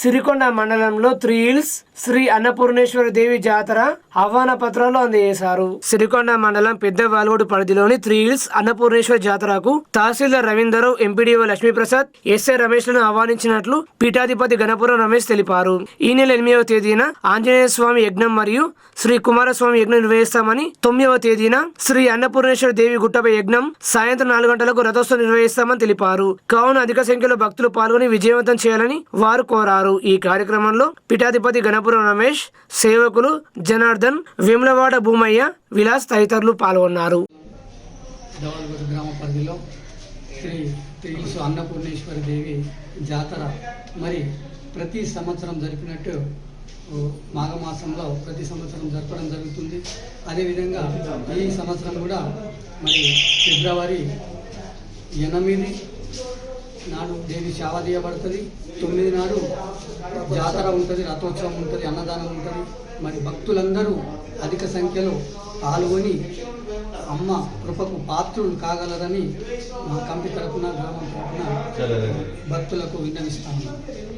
సిరికొండ మండలంలో three hills Shri Annapurneshwara Devi జాతర ఆహ్వాన పత్రాలు అందజేశారు. సిరికొండ మండలం పెద్ద వాల్వోడు పరిధిలోని త్రీ హిల్స్ అన్నపూర్ణేశ్వర జాతరకు తహసీల్దార్ రవీందర్ ఎంపీడీఓ లక్ష్మీప్రసాద్ ఎస్ఐ రమేష్లను ఆహ్వానించినట్లు పీఠాధిపతి గణపురం రమేష్ తెలిపారు. ఈ నెల ఎనిమిదవ తేదీన ఆంజనేయ స్వామి యజ్ఞం మరియు శ్రీ కుమారస్వామి యజ్ఞం నిర్వహిస్తామని తొమ్మిదవ తేదీన శ్రీ అన్నపూర్ణేశ్వర దేవి గుట్టపై యజ్ఞం సాయంత్రం నాలుగు గంటలకు రథోత్సవం నిర్వహిస్తామని తెలిపారు. కావున అధిక సంఖ్యలో భక్తులు పాల్గొని విజయవంతం చేయాలని వారు కోరారు. ఈ కార్యక్రమంలో పీఠాధిపతి గణపురం రమేష్ సేవకులు జనార్దన్ విమలవాడ భూమయ్య విలాస్ తదితరులు పాల్గొన్నారు. గ్రామ పరిధిలో శ్రీ అన్నపూర్ణేశ్వరి దేవి జాతర మరి ప్రతి సంవత్సరం జరిపినట్టు మాఘమాసంలో ప్రతి సంవత్సరం జరపడం జరుగుతుంది. అదేవిధంగా ఈ సంవత్సరం కూడా మరి ఫిబ్రవరి ఎనిమిది నాడు దేవి సేవ తీయబడుతుంది తొమ్మిది నాడు జాతర ఉంటుంది రథోత్సవం ఉంటుంది అన్నదానం ఉంటుంది. మరి భక్తులందరూ అధిక సంఖ్యలో పాల్గొని అమ్మ కృపకు పాత్రులు కాగలరని మా కంపి తరపున గ్రామం తరపున భక్తులకు విన్నవిస్తాము.